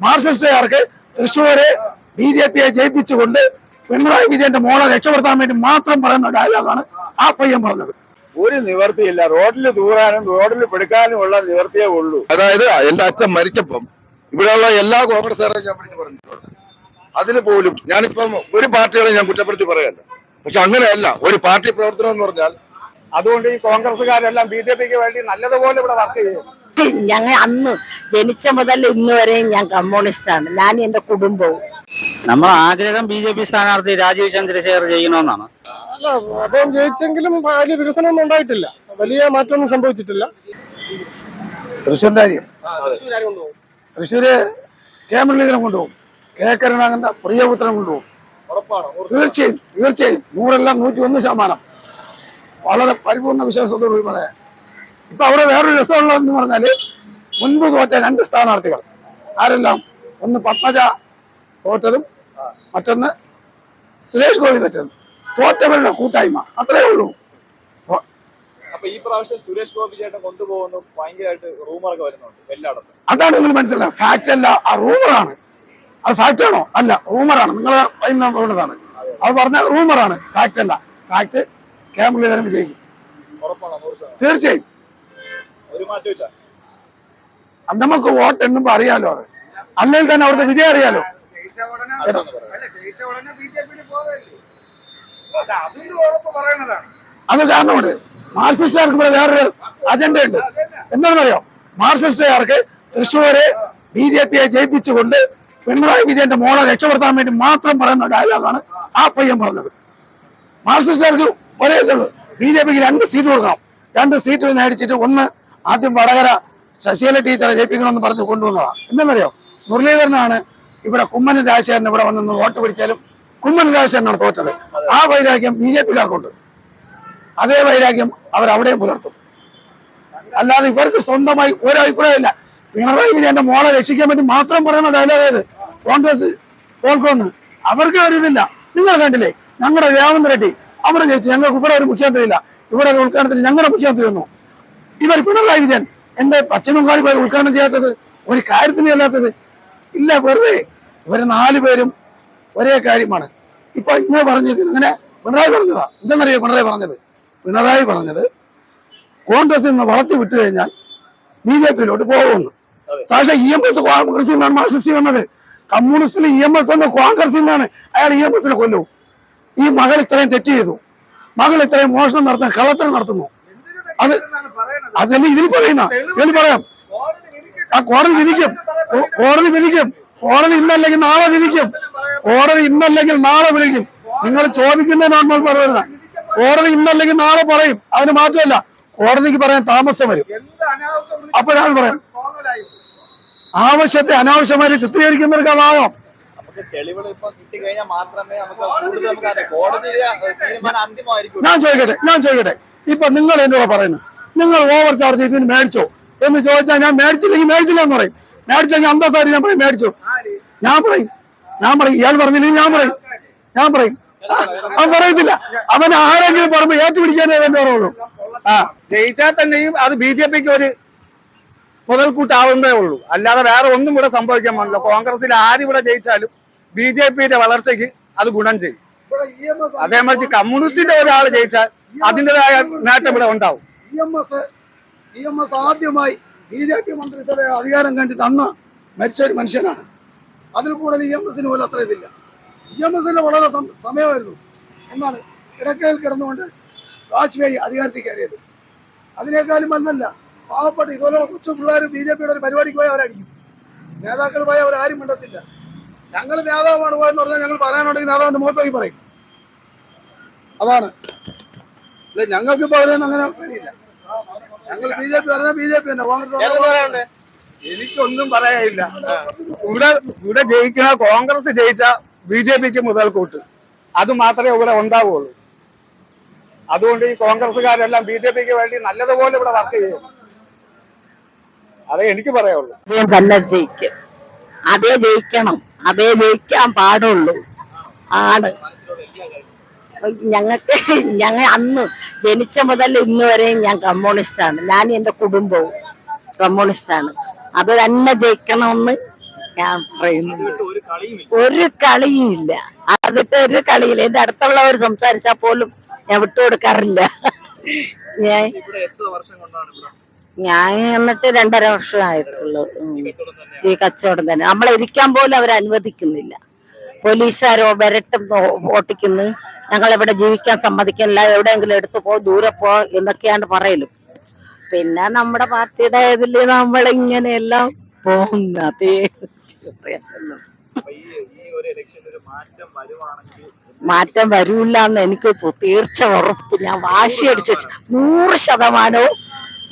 മാർക്സിസ്റ്റുകാർക്ക് Thrissur B J പിയെ ജയിപ്പിച്ചുകൊണ്ട് പിണറായി വിജയന്റെ മോളെ രക്ഷപ്പെടുത്താൻ വേണ്ടി മാത്രം പറയുന്ന ഡയലോഗാണ് ആ പയ്യൻ പറഞ്ഞത്. ഒരു നിവർത്തിയില്ല. റോഡിൽ തൂറാനും റോഡിൽ പെടുക്കാനും ഉള്ള നിവർത്തിയേ ഉള്ളൂ. അതായത് എന്റെ അച്ഛൻ മരിച്ചപ്പം ഇവിടെയുള്ള എല്ലാ കോൺഗ്രസ്സുകാരെയും ഞാൻ പിടിച്ചു പറഞ്ഞിട്ടുണ്ട്. അതിൽ പോലും ഞാനിപ്പം ഒരു പാർട്ടികളെ ഞാൻ കുറ്റപ്പെടുത്തി പറയല്ല. പക്ഷെ അങ്ങനെയല്ല. ഒരു പാർട്ടി പ്രവർത്തനം എന്ന് പറഞ്ഞാൽ അതുകൊണ്ട് ഈ കോൺഗ്രസ്സുകാരെല്ലാം ബി ജെ പിക്ക് വേണ്ടി നല്ലതുപോലെ ഇവിടെ വർക്ക് ചെയ്യും ഞങ്ങൾ അന്ന് ജനിച്ച മുതൽ ഇന്ന് വരെയും ഞാൻ ആണ് ഞാൻ എന്റെ കുടുംബവും. നമ്മൾ ആഗ്രഹം ബി ജെ പി സ്ഥാനാർത്ഥി രാജീവ് ചന്ദ്രശേഖർ ചെയ്യണമെന്നാണ് അല്ല അദ്ദേഹം ജയിച്ചെങ്കിലും വലിയ വികസനമൊന്നും ഉണ്ടായിട്ടില്ല. വലിയ മാറ്റമൊന്നും സംഭവിച്ചിട്ടില്ല. തൃശ്ശൂരിന്റെ കാര്യം. തൃശ്ശൂര് കെ മുരളീധരൻ കൊണ്ടുപോകും. കെ കരുണാകരന്റെ പ്രിയപുത്രൻ കൊണ്ടുപോകും. തീർച്ചയായും തീർച്ചയായും. നൂറെല്ലാം നൂറ്റി ഒന്ന് ശതമാനം. വളരെ പരിപൂർണ വിശ്വാസത്തോടുകൂടി പറയാം. ഇപ്പൊ അവിടെ വേറൊരു രസമുള്ളതെന്ന് പറഞ്ഞാൽ മുൻപ് തോറ്റ രണ്ട് സ്ഥാനാർത്ഥികൾ. ആരെല്ലാം? ഒന്ന് പത്മജ തോറ്റതും മറ്റൊന്ന് സുരേഷ് ഗോപി തോറ്റതും. തോറ്റവരുടെ കൂട്ടായ്മ. അത്രേ ഉള്ളൂ. അപ്പൊ ഈ പ്രാവശ്യം സുരേഷ് ഗോപി ചേട്ടൻ കൊണ്ടുപോകുന്നു. ഭയങ്കരമായിട്ട് റൂമറൊക്കെ വരുന്നുണ്ട് എല്ലായിടത്തും. അതാണ് നിങ്ങൾ മനസ്സിലാക്കുക. ഫാക്റ്റ് അല്ല ആ റൂമറാണ് അത് ഫാക്റ്റ് ആണോ? അല്ല റൂമറാണ് നിങ്ങൾ പറയുന്നതാണ് അത്. പറഞ്ഞ റൂമറാണ് ഫാക്റ്റ് അല്ല. ഫാക്റ്റ് കെ മുരളീധരൻ വിജയിക്കും. തീർച്ചയായും. നമുക്ക് വോട്ട് എണ്ണുമ്പോ അറിയാലോ അത്. അല്ലെങ്കിൽ തന്നെ അവിടുത്തെ വിജയം അറിയാലോ. അത് കാരണമുണ്ട്. മാർക്സിസ്റ്റുകാർക്ക് ഇവിടെ വേറൊരു അജണ്ട ഉണ്ട്. എന്താണെന്നറിയോ? മാർക്സിസ്റ്റുകാർക്ക് തൃശ്ശൂര് ബി ജെ പിയെ ജയിപ്പിച്ചുകൊണ്ട് പിണറായി വിജയന്റെ മോളെ രക്ഷപ്പെടുത്താൻ വേണ്ടി മാത്രം പറയുന്ന ഡയലോഗാണ് ആ പയ്യൻ പറഞ്ഞത്. മാർക്സിസ്റ്റുകാർക്ക് ഒരേ ഇതുള്ളൂ. ബി ജെ പിക്ക് രണ്ട് സീറ്റ് കൊടുക്കണം. രണ്ട് സീറ്റ് നേടിച്ചിട്ട് ഒന്ന് ആദ്യം വടകര ശശികല ടീച്ചറെ ജയിപ്പിക്കണമെന്ന് പറഞ്ഞ് കൊണ്ടുവന്നതാണ് എന്തെന്നറിയോ? മുരളീധരനാണ് ഇവിടെ കുമ്മനം രാജശേഖരൻ ഇവിടെ വന്ന് വോട്ട് പിടിച്ചാലും കുമ്മനം രാജശേഖരനാണ് തോറ്റത്. ആ വൈരാഗ്യം ബി ജെ പിക്കാർക്കുണ്ട്. അതേ വൈരാഗ്യം അവർ അവിടെയും പുലർത്തും. അല്ലാതെ ഇവർക്ക് സ്വന്തമായി ഒരു അഭിപ്രായമില്ല പിണറായി വിജയന്റെ മോളെ രക്ഷിക്കാൻ വേണ്ടി മാത്രം പറയുന്ന ഡയലോഗ് കോൺഗ്രസ് തോൽക്കുമെന്ന് അവർക്ക് ഒരു നിങ്ങൾ കണ്ടില്ലേ? ഞങ്ങളുടെ രാമൻ റെഡ്ഡി അവിടെ ജയിച്ചു. ഞങ്ങൾക്ക് ഇവിടെ ഒരു മുഖ്യമന്ത്രി ഇല്ല ഇവിടെ ഒരു ഉദ്ഘാടനത്തിൽ ഞങ്ങളുടെ മുഖ്യമന്ത്രി വന്നു. ഇവർ പിണറായി വിജയൻ. എന്താ പശ്ചിമ ബംഗാളിൽ പോയി ഉദ്ഘാടനം ചെയ്യാത്തത്? ഒരു കാര്യത്തിന് അല്ലാത്തത്? ഇല്ല വെറുതെ. ഇവർ നാലു പേരും ഒരേ കാര്യമാണ്. ഇപ്പൊ ഇങ്ങനെ പറഞ്ഞു ഇങ്ങനെ പിണറായി പറഞ്ഞതാ. എന്തെന്നറിയോ പിണറായി പറഞ്ഞത്? പിണറായി പറഞ്ഞത് കോൺഗ്രസ് നിന്ന് വളർത്തി വിട്ടു കഴിഞ്ഞാൽ ബി ജെ പിയിലോട്ട് പോകുമെന്ന് സാക്ഷാ ഇ എം എസ് കോൺഗ്രസിൽ നിന്നാണ് മാർക്സിസ്റ്റ് വന്നത്. കമ്മ്യൂണിസ്റ്റിൽ ഇ എം എസ് എന്ന കോൺഗ്രസ് നിന്നാണ് അയാൾ ഇ എം എസിനെ കൊല്ലു ഈ മകൾ ഇത്രയും തെറ്റ് ചെയ്തു. മകൾ ഇത്രയും മോഷണം നടത്തുന്നു കളത്തരം നടത്തുന്നു. അത് അതല്ല ഇതിൽ പറയുന്ന? ഇതിൽ പറയാം. ആ കോടതി വിധിക്കും. കോടതി വിധിക്കും. കോടതി ഇന്നല്ലെങ്കിൽ നാളെ വിധിക്കും. കോടതി ഇന്നല്ലെങ്കിൽ നാളെ വിളിക്കും. നിങ്ങൾ ചോദിക്കുന്നതിന് നമ്മൾ പറയുന്നത് കോടതി ഇന്നല്ലെങ്കിൽ നാളെ പറയും. അതിന് മാറ്റമല്ല. കോടതിക്ക് പറയാൻ താമസം വരും. അപ്പോഴാണ് പറയാം. ആവശ്യത്തെ അനാവശ്യമായി ചിത്രീകരിക്കുന്നവർക്ക് അതാവാം ഞാൻ ചോദിക്കട്ടെ ഞാൻ ചോദിക്കട്ടെ. ഇപ്പൊ നിങ്ങൾ എന്നോട് പറയുന്നു നിങ്ങൾ ഓവർ ചാർജ് ചെയ്ത് മേടിച്ചോ എന്ന് ചോദിച്ചാൽ ഞാൻ മേടിച്ചില്ലെങ്കിൽ മേടിച്ചില്ല എന്ന് പറയും മേടിച്ചെങ്കിൽ സാറി ഞാൻ പറയും മേടിച്ചു. ഞാൻ പറയും. ഞാൻ പറയും. ഇയാൾ പറഞ്ഞില്ലെങ്കിൽ ഞാൻ പറയും. ഞാൻ പറയും. അവൻ പറയത്തില്ല. അവൻ ആരെങ്കിലും പറയുമ്പോ ഏറ്റുപിടിക്കാനേ എന്നെ പറയുള്ളൂ ആ. ജയിച്ചാൽ തന്നെയും അത് ബി ജെ പിക്ക് ഒരു മുതൽക്കൂട്ടാവുന്നതേ ഉള്ളൂ. അല്ലാതെ വേറെ ഒന്നും ഇവിടെ സംഭവിക്കാൻ പാടില്ല. കോൺഗ്രസിൽ ആരിവിടെ ജയിച്ചാലും ബി ജെ പിയുടെ വളർച്ചയ്ക്ക് അത് ഗുണം ചെയ്യും. അതേമറിച്ച് കമ്മ്യൂണിസ്റ്റിന്റെ ഒരാൾ ജയിച്ചാൽ അതിന്റെതായ നേട്ടം ഇവിടെ ഉണ്ടാവും. E M S M S ആദ്യമായി ബി ജെ പി മന്ത്രിസഭ അധികാരം കണ്ടിട്ട് അന്ന് മരിച്ച ഒരു മനുഷ്യനാണ്. അതിൽ കൂടുതൽ ഇ എം എസിന് പോലും അത്ര ഇതില്ല. ഇ എം എസിന് വളരെ സമയമായിരുന്നു. എന്നാണ് കിടക്കയിൽ കിടന്നുകൊണ്ട് വാജ്പേയി അധികാരത്തിൽ കയറിയത്. അതിനേക്കാളും വന്നല്ല പാവപ്പെട്ട ഇതുപോലുള്ള കൊച്ചു പിള്ളേർ ബി ജെ പിയുടെ ഒരു പരിപാടിക്ക് പോയി അവരടിക്കും. നേതാക്കൾ പോയി അവരാരും മിണ്ടത്തില്ല. ഞങ്ങൾ നേതാവാണ് പോയെന്ന് പറഞ്ഞാൽ ഞങ്ങൾ പറയാനുണ്ടെങ്കിൽ നേതാവിന്റെ മുഖത്തോക്കി പറയും. അതാണ്. അല്ലെ ഞങ്ങൾക്ക് അവരെയൊന്നും അങ്ങനെ പേടിയില്ല. ഞങ്ങൾ ബി ജെ പി പറഞ്ഞാൽ ബി ജെ പി തന്നെ. കോൺഗ്രസ് എനിക്കൊന്നും പറയാനില്ല. ഇവിടെ ഇവിടെ ജയിക്കുന്ന കോൺഗ്രസ് ജയിച്ച ബി ജെ പിക്ക് മുതൽക്കൂട്ട് അത് മാത്രമേ ഇവിടെ ഉണ്ടാവുള്ളൂ. അതുകൊണ്ട് ഈ കോൺഗ്രസ്സുകാരെല്ലാം ബി ജെ പിക്ക് വേണ്ടി നല്ലതുപോലെ ഇവിടെ വർക്ക് ചെയ്യും. അതേ എനിക്ക് പറയാവുള്ളൂ വിജയം തന്നെ ജയിക്കും. അതേ ജയിക്കണം. അതേ ജയിക്കാൻ പാടുള്ളൂ. ആണ്. ഞങ്ങൾക്ക് ഞങ്ങൾ അന്ന് ജനിച്ച മുതൽ ഇന്ന് വരെയും ഞാൻ കമ്മ്യൂണിസ്റ്റാണ്. ഞാൻ എന്റെ കുടുംബവും കമ്മ്യൂണിസ്റ്റാണ്. അത് തന്നെ ജയിക്കണമെന്ന് ഞാൻ പറയുന്നു. ഒരു കളിയും ഇല്ല അതിട്ട് ഒരു കളിയില്ല. എന്റെ അടുത്തുള്ളവർ സംസാരിച്ചാൽ പോലും ഞാൻ വിട്ടുകൊടുക്കാറില്ല ഞാൻ ഞാൻ എന്നിട്ട് രണ്ടര വർഷമായിട്ടുള്ളൂ. ഈ കച്ചവടം തന്നെ. നമ്മളെ ഇരിക്കാൻ പോലും അവർ അനുവദിക്കുന്നില്ല പോലീസുകാരോ വരട്ടും ഓട്ടിക്കുന്നു. ഞങ്ങൾ ഇവിടെ ജീവിക്കാൻ സമ്മതിക്കില്ല എവിടെയെങ്കിലും എടുത്തു പോ ദൂരെ പോ എന്നൊക്കെയാണ് പറയലും. പിന്നെ നമ്മുടെ പാർട്ടിയുടെ നമ്മൾ നമ്മളിങ്ങനെയെല്ലാം പോകുന്ന അതേ അപ്പൊ ഈ ഈ ഒരു ഇലക്ഷനിൽ മാറ്റം വരുവാണെങ്കിൽ മാറ്റം വരൂല്ല എന്ന് എനിക്ക് തീർച്ച ഉറപ്പ്. ഞാൻ വാശിയടിച്ച് നൂറ് ശതമാനവും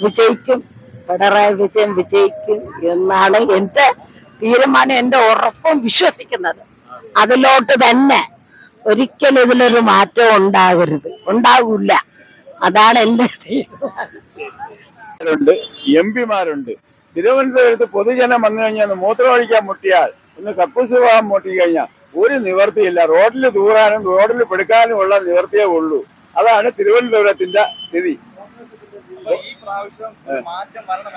വിജയിക്കും. പിണറായി വിജയൻ വിജയിക്കും എന്നാണ് എന്റെ തീരുമാനം എന്റെ ഉറപ്പും വിശ്വസിക്കുന്നത്. അതിലോട്ട് തന്നെ ഒരിക്കലും ഇതിലൊരു മാറ്റം ഉണ്ടാകരുത്. ഉണ്ടാകില്ല അതാണ് എന്റെ തീരുമാനം. ഉണ്ട് എം പിമാരുണ്ട് തിരുവനന്തപുരത്ത് പൊതുജനം വന്നു കഴിഞ്ഞാൽ ഒന്ന് മൂത്രമൊഴിക്കാൻ മുട്ടിയാൽ ഒന്ന് കക്കൂസ് പോകാൻ മുട്ടി കഴിഞ്ഞാൽ ഒരു നിവർത്തിയില്ല. റോഡിൽ തൂറാനും റോഡിൽ പെടുക്കാനും ഉള്ള നിവർത്തിയേ ഉള്ളൂ. അതാണ് തിരുവനന്തപുരത്തിന്റെ സ്ഥിതി. മാറ്റം വരണം?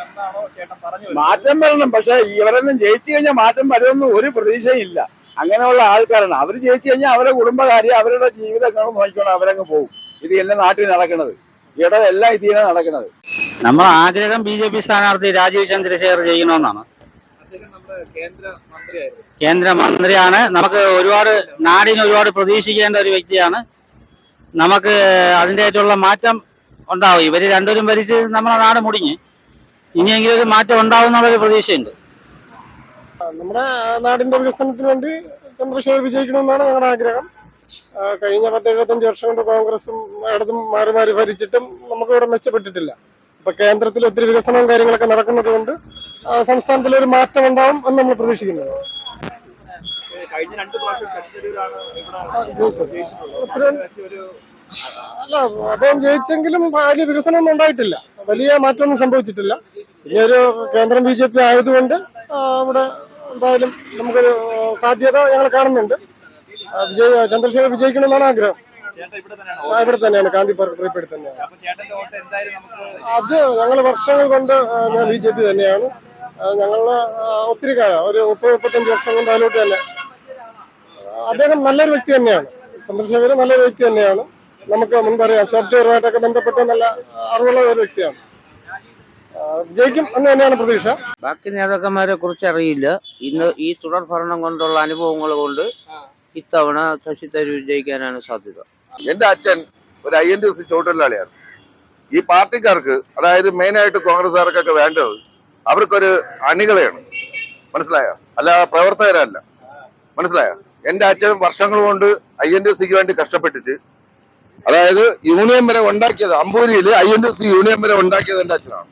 മാറ്റം പക്ഷെ ഇവരൊന്നും ജയിച്ചു കഴിഞ്ഞാൽ മാറ്റം വരുമെന്ന് ഒരു പ്രതീക്ഷയില്ല. അങ്ങനെയുള്ള ആൾക്കാരാണ്. അവർ ജയിച്ചു കഴിഞ്ഞാൽ അവരുടെ കുടുംബകാര്യം അവരുടെ ജീവിതങ്ങളും നോക്കിക്കൊണ്ട് അവരങ്ങ് പോകും. ഇത് എന്നെ നാട്ടിൽ നടക്കുന്നത്. ഇവിടെ എല്ലാം ഇതിനാണ് നടക്കുന്നത്. നമ്മൾ ആഗ്രഹം ബി ജെ പി സ്ഥാനാർത്ഥി രാജീവ് ചന്ദ്രശേഖർ ചെയ്യണമെന്നാണ് കേന്ദ്രമന്ത്രിയാണ് നമുക്ക് ഒരുപാട് നാടിന് ഒരുപാട് പ്രതീക്ഷിക്കേണ്ട ഒരു വ്യക്തിയാണ്. നമുക്ക് അതിന്റെതായിട്ടുള്ള മാറ്റം ഉണ്ടാവും. ഇവർ രണ്ടുപേരും ഭരിച്ച് നമ്മളെ നാട് മുടിഞ്ഞ്. ഇനിയെങ്കിലും ഒരു മാറ്റം ഉണ്ടാവും എന്നുള്ളൊരു പ്രതീക്ഷയുണ്ട്. നമ്മുടെ നാടിന്റെ വികസനത്തിന് വേണ്ടി ചന്ദ്രശേഖർ വിജയിക്കണമെന്നാണ് ഞങ്ങളുടെ ആഗ്രഹം. കഴിഞ്ഞ പത്ത് എഴുപത്തഞ്ച് വർഷം കൊണ്ട് കോൺഗ്രസും ഇടതും മാറി മാറി ഭരിച്ചിട്ടും നമുക്ക് ഇവിടെ മെച്ചപ്പെട്ടിട്ടില്ല. ഇപ്പൊ കേന്ദ്രത്തിൽ ഒത്തിരി വികസനവും കാര്യങ്ങളൊക്കെ നടക്കുന്നത് കൊണ്ട് സംസ്ഥാനത്തിൽ ഒരു മാറ്റം ഉണ്ടാവും എന്ന് നമ്മൾ പ്രതീക്ഷിക്കുന്നത് അല്ല അദ്ദേഹം ജയിച്ചെങ്കിലും വലിയ വികസനമൊന്നും ഉണ്ടായിട്ടില്ല. വലിയ മാറ്റമൊന്നും സംഭവിച്ചിട്ടില്ല. ഇനിയൊരു ഒരു കേന്ദ്രം ബി ജെ പി ആയതുകൊണ്ട് ഇവിടെ എന്തായാലും നമുക്കൊരു സാധ്യത ഞങ്ങൾ കാണുന്നുണ്ട്. വിജയ ചന്ദ്രശേഖർ വിജയിക്കണമെന്നാണ് ആഗ്രഹം. ഇവിടെ തന്നെയാണ്. കാന്തി ഇവിടെ തന്നെയാണ്. അത് ഞങ്ങൾ വർഷങ്ങൾ കൊണ്ട് ഞാൻ ബി ജെ പി തന്നെയാണ്. ഞങ്ങൾ ഒത്തിരി കാലം ഒരു മുപ്പത് മുപ്പത്തഞ്ച് വർഷം കൊണ്ട് അതിലോട്ട് തന്നെ. അദ്ദേഹം നല്ലൊരു വ്യക്തി തന്നെയാണ്. ചന്ദ്രശേഖരൻ നല്ലൊരു വ്യക്തി തന്നെയാണ്. നമുക്ക് മുൻപറിയാം സോഫ്റ്റ്വെയറുമായിട്ടൊക്കെ ബന്ധപ്പെട്ട നല്ല അറിവുള്ള ഒരു വ്യക്തിയാണ്. ജയിക്കും എന്ന് തന്നെയാണ് പ്രതീക്ഷ. ബാക്കി നേതാക്കന്മാരെ കുറിച്ച് അറിയില്ല. ഇന്ന് ഈ തുടർ ഭരണം കൊണ്ടുള്ള അനുഭവങ്ങൾ കൊണ്ട് ഇത്തവണ ശശി തരൂർ ജയിക്കാനാണ് സാധ്യത. എന്റെ അച്ഛൻ ഒരു ഐ എൻ ഡി സി ചോട്ടൊഴിലാളിയാണ് ഈ പാർട്ടിക്കാർക്ക് അതായത് മെയിനായിട്ട് കോൺഗ്രസ്സുകാർക്കൊക്കെ വേണ്ടത് അവർക്കൊരു അണികളെയാണ്. മനസ്സിലായോ? അല്ല പ്രവർത്തകരല്ല. മനസ്സിലായോ? എന്റെ അച്ഛൻ വർഷങ്ങൾ കൊണ്ട് ഐ എൻ ഡി സിക്ക് വേണ്ടി കഷ്ടപ്പെട്ടിട്ട് അതായത് യൂണിയൻ വരെ ഉണ്ടാക്കിയത് അമ്പൂരിയിൽ I N D C union വരെ ഉണ്ടാക്കിയത് എന്റെ അച്ഛനാണ്.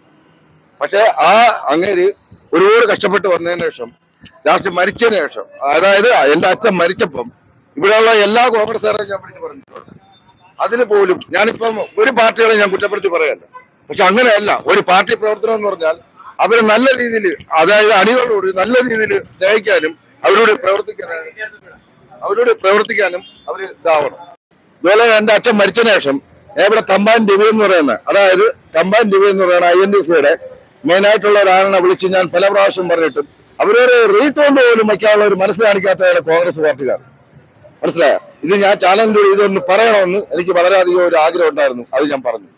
പക്ഷെ ആ അങ്ങേര് ഒരുപാട് കഷ്ടപ്പെട്ട് വന്നതിന് ശേഷം ലാസ്റ്റ് മരിച്ചതിന് ശേഷം അതായത് എന്റെ അച്ഛൻ മരിച്ചപ്പം ഇവിടെയുള്ള എല്ലാ കോൺഗ്രസ്സുകാരെയും ഞാൻ വിളിച്ച് പറഞ്ഞിട്ടുണ്ട്. അതിൽ പോലും ഞാനിപ്പം ഒരു പാർട്ടികളെ ഞാൻ കുറ്റപ്പെടുത്തി പറയല്ല. പക്ഷെ അങ്ങനെയല്ല ഒരു പാർട്ടി പ്രവർത്തനം എന്ന് പറഞ്ഞാൽ അവർ നല്ല രീതിയിൽ അതായത് അണികളോട് നല്ല രീതിയിൽ സ്നേഹിക്കാനും അവരോട് പ്രവർത്തിക്കാനും അവരോട് പ്രവർത്തിക്കാനും അവർ ഇതാവണം. ഇതുപോലെ എന്റെ അച്ഛൻ മരിച്ച ശേഷം ഇവിടെ തമ്പാൻ ഡിവി എന്ന് പറയുന്ന അതായത് തമ്പാൻ ഡിവി എന്ന് പറയുന്ന ഐ എൻ ഡി സിയുടെ മെയിൻ ആയിട്ടുള്ള ഒരാളിനെ വിളിച്ച് ഞാൻ പല പ്രാവശ്യം പറഞ്ഞിട്ടും അവരൊരു റീത്തോണ്ട് പോലും വയ്ക്കാനുള്ള ഒരു മനസ്സ് കാണിക്കാത്തതാണ് കോൺഗ്രസ് പാർട്ടിക്കാർ. മനസ്സിലായ? ഇത് ഞാൻ ചാനലിലൂടെ ഇതൊന്ന് പറയണമെന്ന് എനിക്ക് വളരെയധികം ഒരു ആഗ്രഹം ഉണ്ടായിരുന്നു. അത് ഞാൻ പറഞ്ഞു.